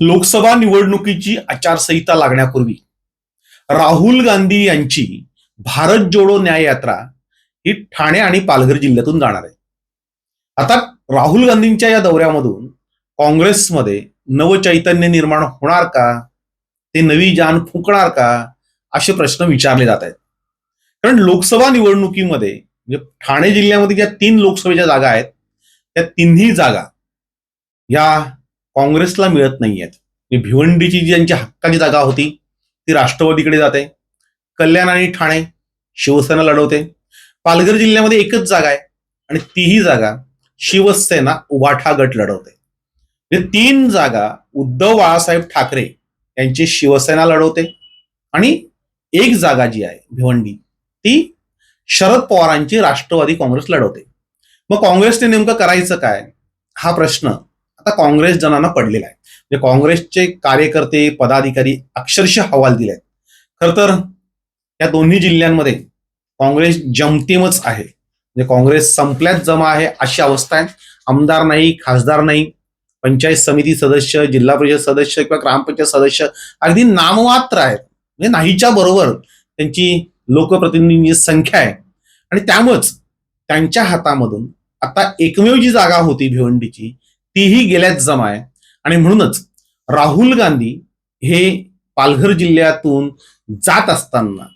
लोकसभा निवडणुकीची आचारसंहिता लागण्यापूर्वी राहुल गांधी यांची भारत जोडो न्याय यात्रा ही ठाणे आणि पालघर जिल्ह्यातून जाणार आहे. आता राहुल गांधींच्या या दौऱ्यामधून काँग्रेसमध्ये नवचैतन्य निर्माण होणार का? ते नवी जान फुंकणार का? असे प्रश्न विचारले जात आहेत. कारण लोकसभा निवडणुकीमध्ये म्हणजे ठाणे जिल्ह्यामध्ये ज्या तीन लोकसभेच्या जागा आहेत त्या तिन्ही जागा या काँग्रेसला मिळत नाही आहेत म्हणजे भिवंडीची जी त्यांची हक्काची जागा होती ती राष्ट्रवादीकडे जाते. कल्याण आणि ठाणे शिवसेना लढवते. पालघर जिल्ह्यामध्ये एकच जागा आहे आणि तीही जागा शिवसेना उभाठा गट लढवते. म्हणजे तीन जागा उद्धव बाळासाहेब ठाकरे यांची शिवसेना लढवते आणि एक जागा जी आहे भिवंडी ती शरद पवारांची राष्ट्रवादी काँग्रेस लढवते. मग काँग्रेसने नेमकं करायचं काय? हा प्रश्न आता काँग्रेस जनांना पडलेला आहे. म्हणजे काँग्रेसचे कार्यकर्ते पदाधिकारी अक्षरशः हवाल दिले आहेत खर तर या दोन्ही जिल्ह्यांमध्ये काँग्रेस जमतेमच आहे. म्हणजे काँग्रेस संपल्याच जमा आहे अशी अवस्था आहे. आमदार नाही खासदार नाही पंचायत समिती सदस्य जिल्हा परिषद सदस्य किंवा ग्रामपंचायत सदस्य अगदी नाममात्र आहेत. म्हणजे नाहीच्या बरोबर त्यांची लोकप्रतिनिधींची संख्या आहे. आणि त्यामुळेच त्यांच्या हातामधून आता एकमेव जी जागा होती भिवंडीची तीही गेल्याच जमा आहे आणि म्हणूनच राहुल गांधी हे पालघर जिल्ह्यातून जात असताना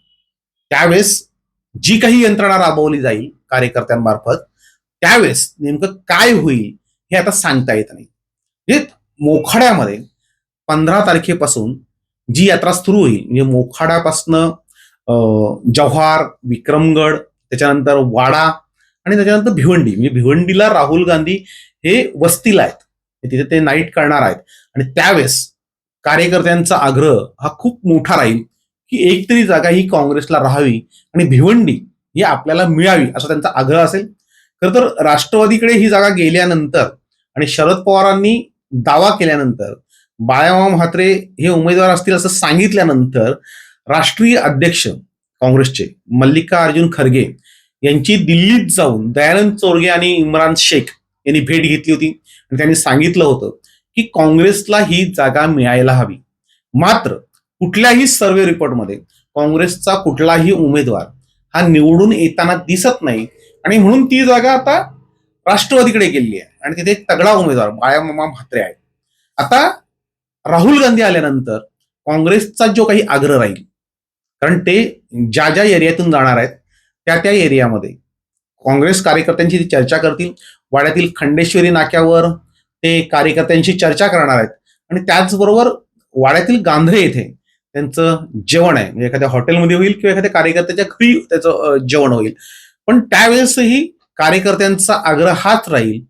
त्यावेळेस जी काही यंत्रणा राबवली जाईल कार्यकर्त्यांमार्फत त्यावेळेस नेमकं काय होईल हे आता सांगता येत नाही. म्हणजे मोखाड्यामध्ये पंधरा तारखेपासून जी यात्रा सुरू होईल म्हणजे मोखाड्यापासनं अं, जव्हार विक्रमगड त्याच्यानंतर वाडा आणि त्याच्यानंतर भिवंडी म्हणजे भिवंडीला राहुल गांधी हे वस्तीला आहेत. तिथे ते नाईट करणार आहेत. आणि त्यावेळेस कार्यकर्त्यांचा आग्रह हा खूप मोठा राहील की एक तरी जागा ही काँग्रेसला राहावी आणि भिवंडी ही आपल्याला मिळावी असा त्यांचा आग्रह असेल. खरं तर राष्ट्रवादीकडे ही जागा गेल्यानंतर आणि शरद पवारांनी दावा केल्यानंतर बाळामामा म्हात्रे हे उमेदवार असतील असं सांगितल्यानंतर राष्ट्रीय अध्यक्ष काँग्रेसचे मल्लिकार्जुन खरगे यांची दिल्लीत जाऊन दयानंद चोरगे आणि इम्रान शेख यांनी भेट घेतली होती. आणि त्यांनी सांगितलं होतं की काँग्रेसला ही जागा मिळायला हवी. मात्र कुठल्याही सर्वे रिपोर्टमध्ये काँग्रेसचा कुठलाही उमेदवार हा निवडून येताना दिसत नाही. आणि म्हणून ती जागा आता राष्ट्रवादीकडे गेलेली आहे. आणि तिथे एक तगडा उमेदवार बाळामामा म्हात्रे आहे. आता राहुल गांधी आल्यानंतर काँग्रेसचा जो काही आग्रह राहील कारण ते ज्या ज्या एरियातून जाणार आहेत त्या त्या एरियामध्ये. काँग्रेस कार्यकर्त्यांची ती चर्चा करतील. वाड्यातील खंडेश्वरी नाक्यावर ते कार्यकर्त्यांशी चर्चा करणार आहेत. आणि त्याचबरोबर वाड्यातील गांधरे येथे त्यांचं जेवण आहे. म्हणजे एखाद्या हॉटेलमध्ये होईल किंवा एखाद्या कार्यकर्त्याच्या घरी त्याचं जेवण होईल. पण त्यावेळेसही कार्यकर्त्यांचा आग्रह हाच राहील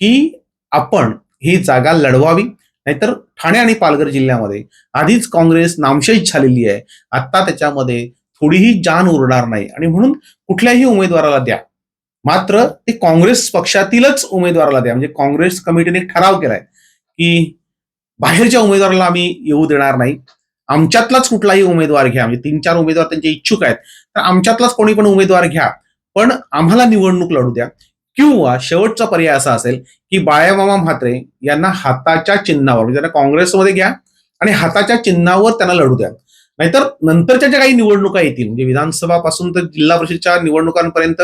की आपण ही जागा लढवावी. नाहीतर ठाणे आणि पालघर जिल्ह्यामध्ये आधीच काँग्रेस नामशेष झालेली आहे. आता त्याच्यामध्ये थोडीही जान उरणार नाही. आणि म्हणून कुठल्याही उमेदवाराला द्या. मात्र ते काँग्रेस पक्षातीलच उमेदवाराला द्या. म्हणजे काँग्रेस कमिटीने ठराव केलाय की बाहेरच्या उमेदवाराला आम्ही येऊ देणार नाही. आमच्यातलाच कुठलाही उमेदवार घ्या. म्हणजे तीन चार उमेदवार त्यांचे इच्छुक आहेत. तर आमच्यातलाच कोणी पण उमेदवार घ्या. पण आम्हाला निवडणूक लढू द्या. किंवा शेवटचा पर्याय असा असेल की बाळामामा म्हात्रे यांना हाताच्या चिन्हावर म्हणजे त्यांना काँग्रेसमध्ये घ्या आणि हाताच्या चिन्हावर त्यांना लढू द्या. नाहीतर नंतरच्या ज्या काही निवडणुका येतील म्हणजे विधानसभा पासून तर जिल्हा परिषदच्या निवडणुकांपर्यंत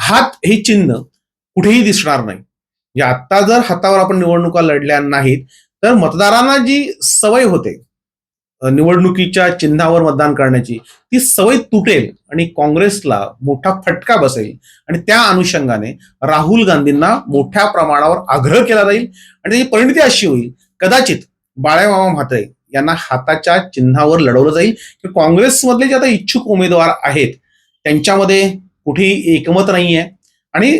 हात हे चिन्ह कुठेही दिसणार नाही. म्हणजे आता जर हातावर आपण निवडणुका लढल्या नाहीत तर मतदारांना जी सवय होते निवडणुकीच्या चिन्हावर मतदान करण्याची ती सवय तुटेल आणि काँग्रेसला मोठा फटका बसेल आणि त्या अनुषंगाने राहुल गांधींना मोठ्या प्रमाणावर आग्रह केला जाईल आणि त्याची परिणती अशी होईल. कदाचित बाळामामा म्हात्रे यांना हाताच्या चिन्हावर लढवलं जाईल. की काँग्रेसमधले जे आता इच्छुक उमेदवार आहेत त्यांच्यामध्ये कुठेही एकमत नाही आहे आणि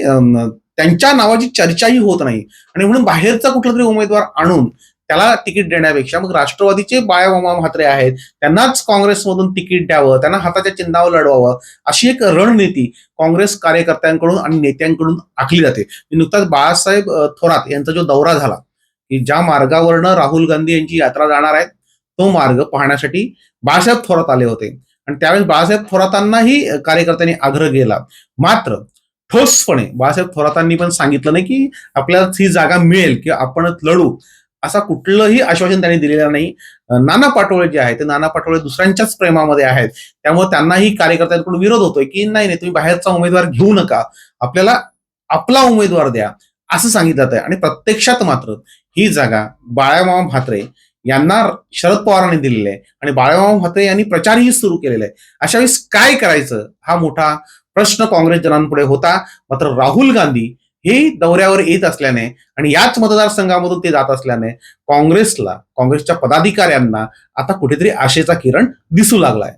त्यांच्या नावाची चर्चाही होत नाही. आणि म्हणून बाहेरचा कुठला तरी उमेदवार आणून त्याला तिकीट देण्यापेक्षा मग राष्ट्रवादीचे बाळामामा म्हात्रे आहेत त्यांनाच काँग्रेसमधून तिकीट द्यावं त्यांना हाताच्या चिन्हावर लढवावं अशी एक रणनीती काँग्रेस कार्यकर्त्यांकडून आणि नेत्यांकडून आखली जाते. नुकताच बाळासाहेब थोरात यांचा जो दौरा झाला की ज्या मार्गावरनं राहुल गांधी यांची यात्रा जाणार आहे तो मार्ग पाहण्यासाठी बाळासाहेब थोरात आले होते. आणि त्यावेळेस बाळासाहेब थोरातांनाही कार्यकर्त्यांनी आग्रह केला. मात्र ठोसपणे बाळासाहेब थोरातांनी पण सांगितलं नाही की आपल्याला ही जागा मिळेल किंवा आपणच लढू असा कुठलंही आश्वासन त्यांनी दिलेलं नाही. नाना पाटोळे जे आहेत ते नाना पाटोळे दुसऱ्यांच्याच प्रेमामध्ये आहेत. त्यामुळे त्यांनाही कार्यकर्त्यांकडून विरोध होतोय की नाही नाही तुम्ही बाहेरचा उमेदवार घेऊ नका. आपल्याला आपला उमेदवार द्या असं सांगितलं आहे आणि प्रत्यक्षात मात्र ही जागा बाळामामा म्हात्रे यांना शरद पवारांनी दिलेले आहे. आणि बाळामामा हते यांनी प्रचारही सुरू केलेला आहे. अशा वेळेस काय करायचं? हा मोठा प्रश्न काँग्रेस जनांपुढे होता. मात्र राहुल गांधी हे दौऱ्यावर येत असल्याने आणि याच मतदारसंघामधून ते जात असल्याने काँग्रेसला काँग्रेसच्या पदाधिकाऱ्यांना आता कुठेतरी आशेचा किरण दिसू लागलाय.